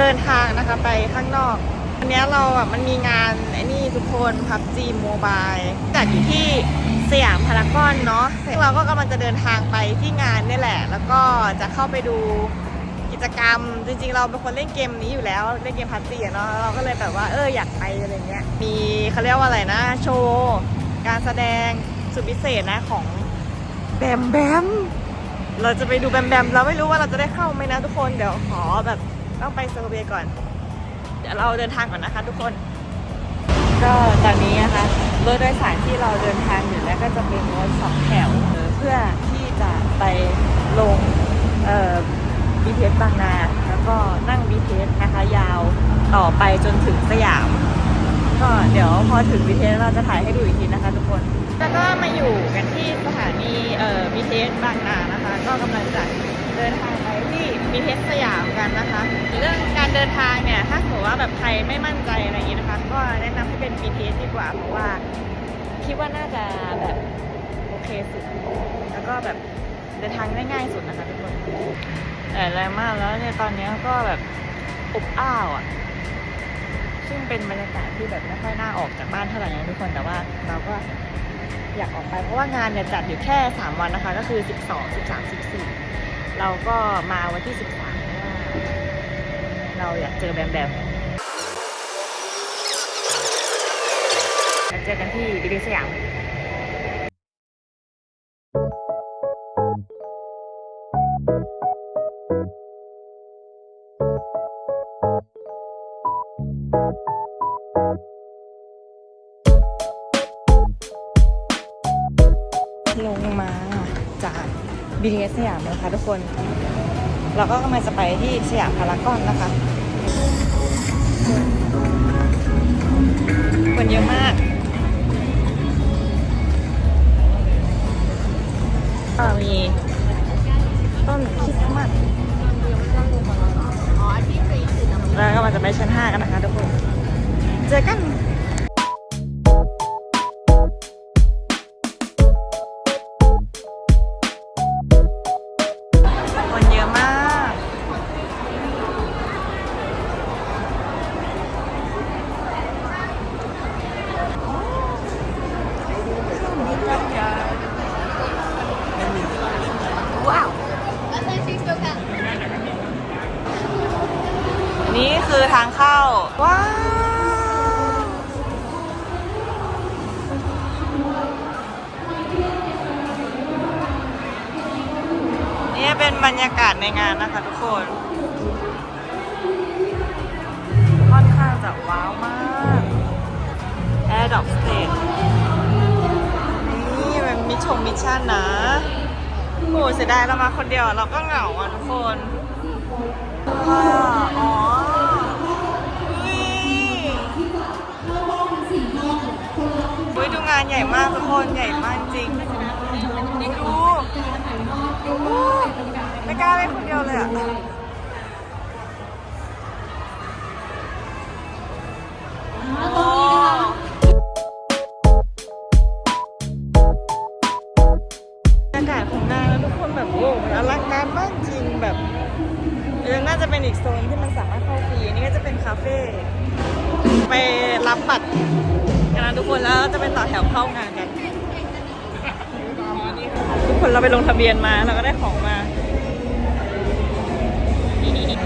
เดินทางนะคะไปข้างนอกวันนี้เราอะมันมีงานไอ้นี่ทุกคนพับจีโมบายจัดอยู่ที่สยามพารากอนเนาะซึ่งเราก็กำลังจะเดินทางไปที่งานนี่แหละ แล้วก็จะเข้าไปดูกิจกรรม จริงๆ เราเป็นคนเล่นเกมนี้อยู่แล้ว เล่นเกมพับจีเนาะ เราก็เลยแบบว่าเอออยากไปอะไรเงี้ย มีเขาเรียกว่าอะไรนะ โชว์การแสดงสุดพิเศษนะของแบมแบม เราจะไปดูแบมแบม เราไม่รู้ว่าเราจะได้เข้าไหมนะทุกคน เดี๋ยวขอแบบ ต้องไปเซอร์เวย์ก่อน เดี๋ยวเราเดินทางก่อนนะคะ ทุกคน ก็ตอนนี้นะคะรถโดยสารที่เราเดินทางอยู่แล้วก็จะเป็นรถสองแถวเพื่อที่จะไปลงเอ่อ BTS บางนา แล้วก็นั่ง BTS นะคะยาวต่อไปจนถึงสยาม ก็เดี๋ยวพอถึง BTS เราจะถ่ายให้ดูอีกทีนะคะ ทุกคน แล้วก็มาอยู่กันที่สถานีเอ่อ BTS บางนานะคะ ก็กำลังจะ เดินทางไปที่ BTS สสยามกันนะคะ เรื่องการเดินทางเนี่ยถ้าสมมติว่าแบบใครไม่มั่นใจอะไรอย่างนี้นะคะ ก็แนะนำให้เป็น BTS ดีกว่าเพราะว่า คิดว่าน่าจะแบบโอเคสุด แล้วก็แบบเดินทางได้ง่ายสุดนะคะทุกคนแต่แรงมากแล้วเนี่ยตอนนี้ก็แบบอบอ้าวอะซึ่งเป็นบรรยากาศที่แบบไม่ค่อยน่าออกจากบ้านเท่าไหร่นะทุกคนแต่ว่าเราก็อยากออกไปเพราะว่างานเนี่ยจัดอยู่แค่ 3 วันนะคะ ก็คือ 12 13 14 เราก็มาวันที่ 13เราะว่าเราอยากเจอแบมแบมเจอกันที่บีบีสยาม นะคะทุกคน เราก็กำลังจะไปที่สยามพารากอนนะคะ คนเยอะมากก็มีต้นคริสต์มาสแล้วก็มันจะไปชั้น5กันนะคะทุกคน เจอกัน ยากาศในงานนะคะทุกคน ค่อนข้างจะว้าวมาก Air Drop Stage นี่มันมิชชงมิชชั่นนะโอ้เสียดายเรามาคนเดียวเราก็เหงาอะทุกคนอ๋ออุ้ยอุ้ยดูงานใหญ่มากทุกคนใหญ่มากจริงดูดู ไม่กล้าเล่นคนเดียวเลยอะบรรยากาศของงานแล้วทุกคนแบบโอ้มันอลังการมากจริงแบบเออน่าจะเป็นอีกโซนที่มันสามารถเข้าฟรีอันนี้ก็จะเป็นคาเฟ่ไปรับบัตรกันนะทุกคนแล้วจะไปต่อแถวเข้างานกัน ทุกคนเราไปลงทะเบียนมาเราก็ได้ของมา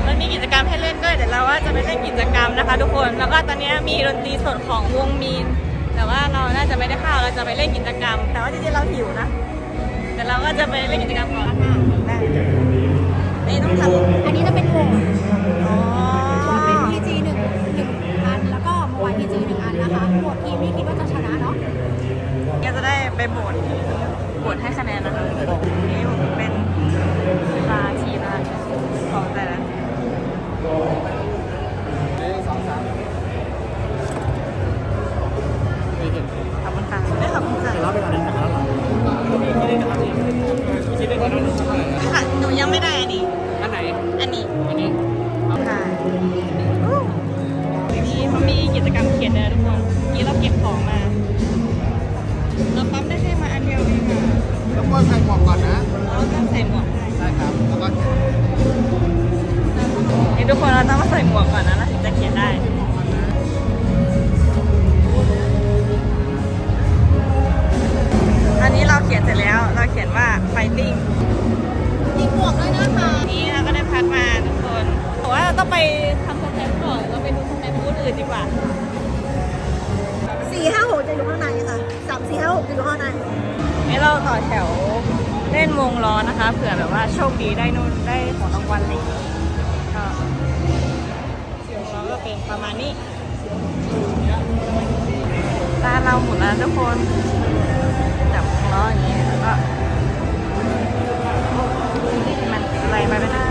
แล้วมีกิจกรรมให้เล่นด้วยเดี๋ยวเราว่าจะไปเล่นกิจกรรมนะคะ ทุกคนแล้วก็ตอนนี้มีดนตรีสดของวงมีน แต่ว่าเราน่าจะไม่ได้เข้าเราจะไปเล่นกิจกรรม แต่ว่าจริงๆเราหิวนะแต่เราก็จะไปเล่นกิจกรรมก่อนได้นี่ต้องทำอันนี้จะเป็นวงอ๋อเป็น PG หนึ่งหนึ่งอันแล้วก็มาวาย PG หนึ่งอันนะคะโหวตทีมที่คิดว่าจะชนะเนาะก็จะได้ไปโหวตโหวตให้คะแนนนะคะนี่ มีกิจกรรมเขียนเลยทุกคนนี้เราเก็บของมา เราปั๊มได้แค่มาอันเดียวเองอะแล้วก็ใส่หมวกก่อนนะเราต้องใส่หมวกให้ได้ครับ แล้วก็ทุกคนเราต้องมาใส่หมวกก่อนนะเราถึงจะเขียนได้อันนี้เราเขียนเสร็จแล้ว เราเขียนว่า fighting มีหมวกด้วยนะคะ นี่เราก็ได้พักมาทุกคนแต่ว่าเราต้องไปทำ ก่อนเราไปดูสแตมป์บูธอื่นดีกว่าสี่ห้าหกจะอยู่ข้างในค่ะสามสี่ห้าหกจะอยู่ข้างในนี่เราต่อแถวเล่นวงล้อนะคะเผื่อแบบว่าโชคดีได้นู่นได้ของรางวัลอะไรอย่างงี้ก็วงล้อก็เป็นประมาณนี้ตาเราหมุนแล้วทุกคนจับวงล้ออย่างนี้แล้วก็มันอะไรไปไม่ได้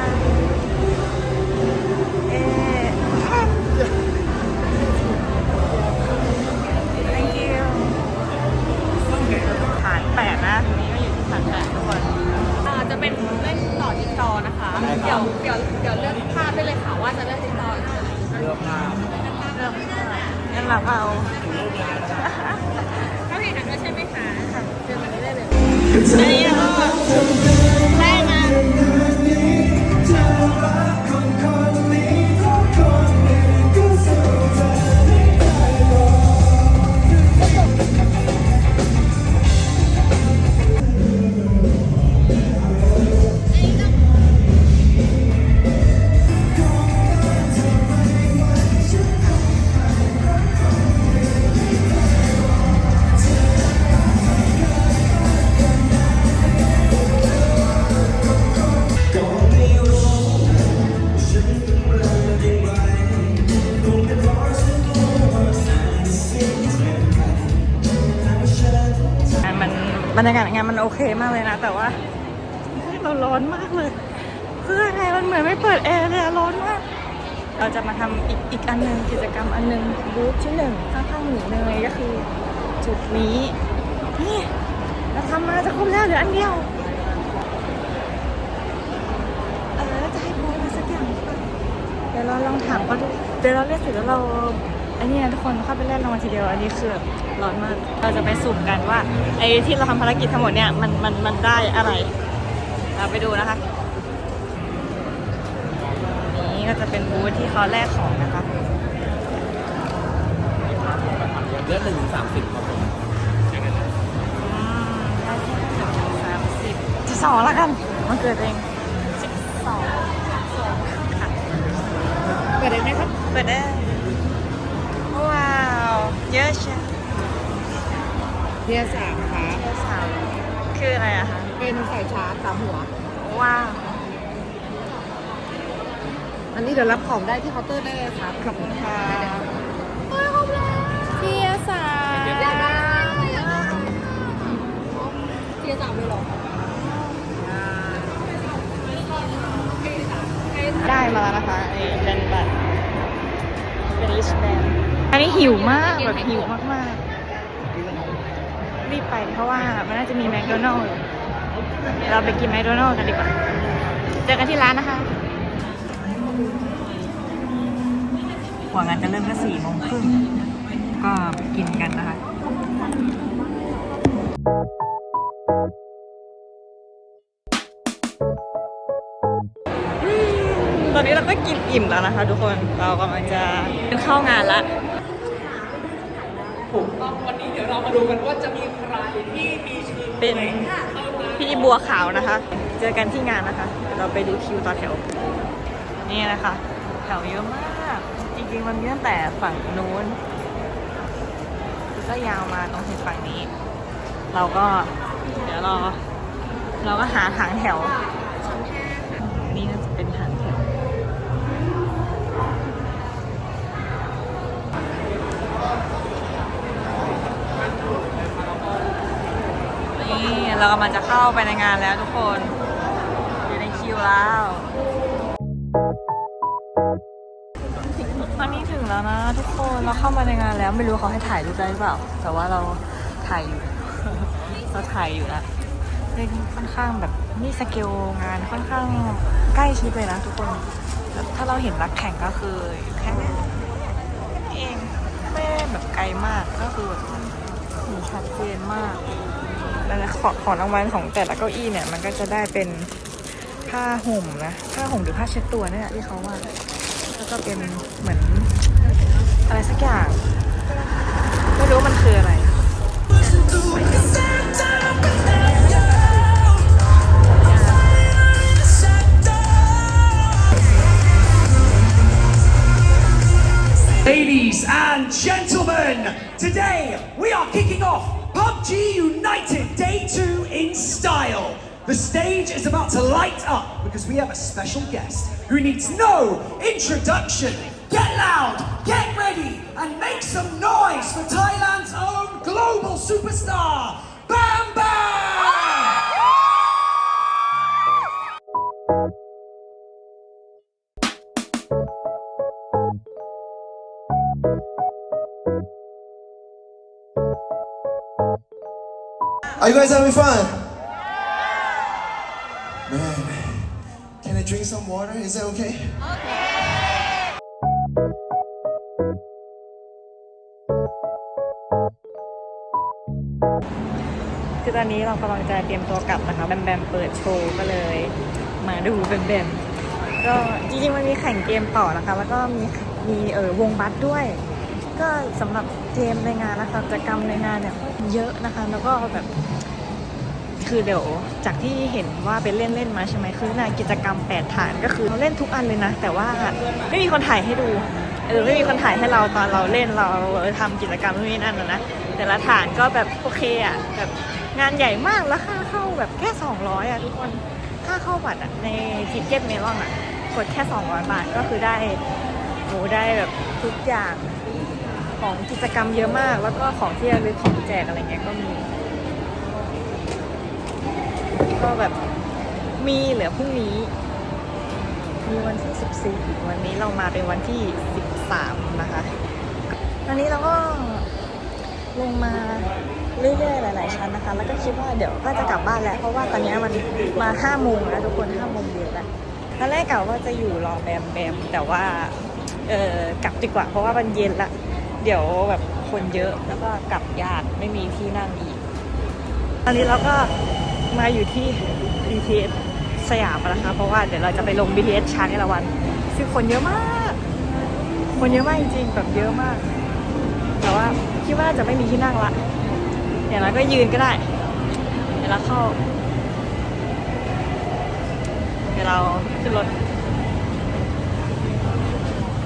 เป็นเล่นต่อจิ๊กซอว์นะคะเดี๋ยวเดี๋ยวเดี๋ยวเลือกภาพได้เลยค่ะว่าจะเลือกจิ๊กซอว์อะไรเลือกภาพเลือกภาพงั้นเราเอาเขาเห็นกันด้วยใช่ไหมคะเดินมาได้เลย อันนี้ก็ได้ บรรยากาศงานมันโอเคมากเลยนะ แต่ว่าเราร้อนมากเลยเพื่อไงมันเหมือนไม่เปิดแอร์เลยร้อนมาก เราจะมาทำอีกอีกอันหนึ่งกิจกรรมอันหนึ่งบูธที่หนึ่งข้างๆหมีเนยก็คือ จุดนี้นี่เราทำมาจะครบแล้วเหลืออันเดียวเออจะให้พูดอะไรสักอย่างเดี๋ยวเราลองถามเขาดูเดี๋ยวเราเล่นเสร็จแล้วเรา อันนี้นะทุกคนเข้าไปเล่นรางวัลทีเดียว อันนี้คือแบบร้อนมาก เราจะไปสุ่มกันว่าไอ้ที่เราทำภารกิจทั้งหมดเนี่ยมันมันมันได้อะไรเราไปดูนะคะนี่ก็จะเป็นบูธที่เขาแลกของนะคะเลือดหนึ่งถึงสามสิบครับผมอืมได้ที่สามสิบสิบสองแล้วกัน มันเกิดเองสิบสองค่ะ เปิดได้ไหมครับ เปิดได้ว้าว เยอะเชียวเทียสามค่ะ เยอะสามคืออะไรอะคะเป็นสายชาร์จสามหัว ว้าว อันนี้เดี๋ยวรับของได้ที่เคาน์เตอร์ได้เลยครับขอบคุณค่ะเทียสามเทียสามเลยเหรอได้มาแล้วนะคะไอ้แบนบัตเป็นลิชแบนอั นนี้หิวมากแบบหิวมากๆรีบไปเพราะว่ามันน่าจะมีแมคโดนัลล์เราไปกินแมคโดนัลล์กันดีกว่า เจอกันที่ร้านนะคะหัวงานจะเริ่มก็สี่โมงครึ่งก็ไปกินกันนะคะตอนนี้เราก็กินอิ่มแล้วนะคะทุกคน เรากำลังจะเข้างานละ วันนี้เดี๋ยวเรามาดูกันว่าจะมีใครที่มีชื่อเป็นพี่บัวขาวนะคะ เจอกันที่งานนะคะเดี๋ยวเราไปดูคิวต่อแถว นี่นะคะ แถวเยอะมาก จริงๆมันมีตั้งแต่ฝั่งนู้นแล้วก็ยาวมาตรงถึงฝั่งนี้ เราก็เดี๋ยวรอเราก็หาทางแถว นี่น่าจะเป็นทางแถว นี่ เรากำลังจะเข้าไปในงานแล้วทุกคนอยู่ในคิวแล้วตอนนี้ถึงแล้วนะ ทุกคนเราเข้ามาในงานแล้วไม่รู้เขาให้ถ่ายรูปได้หรือเปล่า แต่ว่าเราถ่ายอยู่ เราถ่ายอยู่นะเล่นค่อนข้างแบบนี่สเกลงานค่อนข้างใกล้ชิดเลยนะทุกคนถ้าเราเห็นนักแข่งก็คือแค่นี้แค่นี้เองไม่ได้แบบไกลมากก็คือแบบเห็นชัดเจนมาก แล้วนะของของรางวัลของแต่ละเก้าอี้เนี่ยมันก็จะได้เป็นผ้าห่มนะผ้าห่มหรือผ้าเช็ดตัวเนี่ยที่เขาว่าแล้วก็เป็นเหมือนอะไรสักอย่างไม่รู้มันคืออะไร Ladies and gentlemen, today we are kicking off PUBG United The stage is about to light up because we have a special guest who needs no introduction. Get loud, get ready, and make some noise for Thailand's own global superstar, Bam Bam! Are you guys having fun? Drink some water? Is that okay? Okay. คือตอนนี้เรากำลังจะเตรียมตัวกลับนะคะแบมแบมเปิดโชว์ก็เลย มาดูแบมแบมก็จริงๆมันมีแข่งเกมต่อนะคะ แล้วก็มีมีเออวงบัสด้วย ก็สำหรับเกมในงานนะคะกิจกรรมในงานเนี่ยเยอะนะคะ แล้วก็แบบ คือเดี๋ยวจากที่เห็นว่าเป็นเล่นเล่นมาใช่ไหมคือในกิจกรรมแปดฐานก็คือเราเล่นทุกอันเลยนะ แต่ว่าไม่มีคนถ่ายให้ดูเออไม่มีคนถ่ายให้เราตอนเราเล่นเราเออทำกิจกรรมนู่นนี่นั่นนะแต่ละฐานก็แบบโอเคอะแบบงานใหญ่มากแล้วค่าเข้าแบบแค่ 200อะทุกคนค่าเข้าบัตรอะในทิเก็ตเมลอนอะกดแค่ 200 บาทก็คือได้โหได้แบบทุกอย่างของกิจกรรมเยอะมาก แล้วก็ของที่ระลึกของแจกอะไรเงี้ยก็มี ก็แบบมีเหลือพรุ่งนี้ มีวันที่ 14 วันนี้เรามาเป็นวันที่ 13 นะคะ ตอนนี้เราก็ลงมาเรื่อยๆ หลาย ๆ ชั้นนะคะ แล้วก็คิดว่าเดี๋ยวก็จะกลับบ้านแล้ว เพราะว่าตอนนี้มันมา5โมงแล้วทุกคน5โมงเย็นแล้วตอนแรกกะว่าจะอยู่รอแบมแบมแต่ว่าเออกลับดีกว่า เพราะว่ามันเย็นละ เดี๋ยวแบบคนเยอะแล้วก็กลับยากไม่มีที่นั่งอีก ตอนนี้เราก็ มาอยู่ที่ BTS สยามแล้วนะคะ เพราะว่าเดี๋ยวเราจะไปลง BTS ช้างเอราวันซึ่งคนเยอะมาก คนเยอะมากจริงๆแบบเยอะมาก แต่ว่าคิดว่าจะไม่มีที่นั่งละอย่างไรก็ยืนก็ได้ เดี๋ยวเราเข้า เดี๋ยวเราขึ้นรถ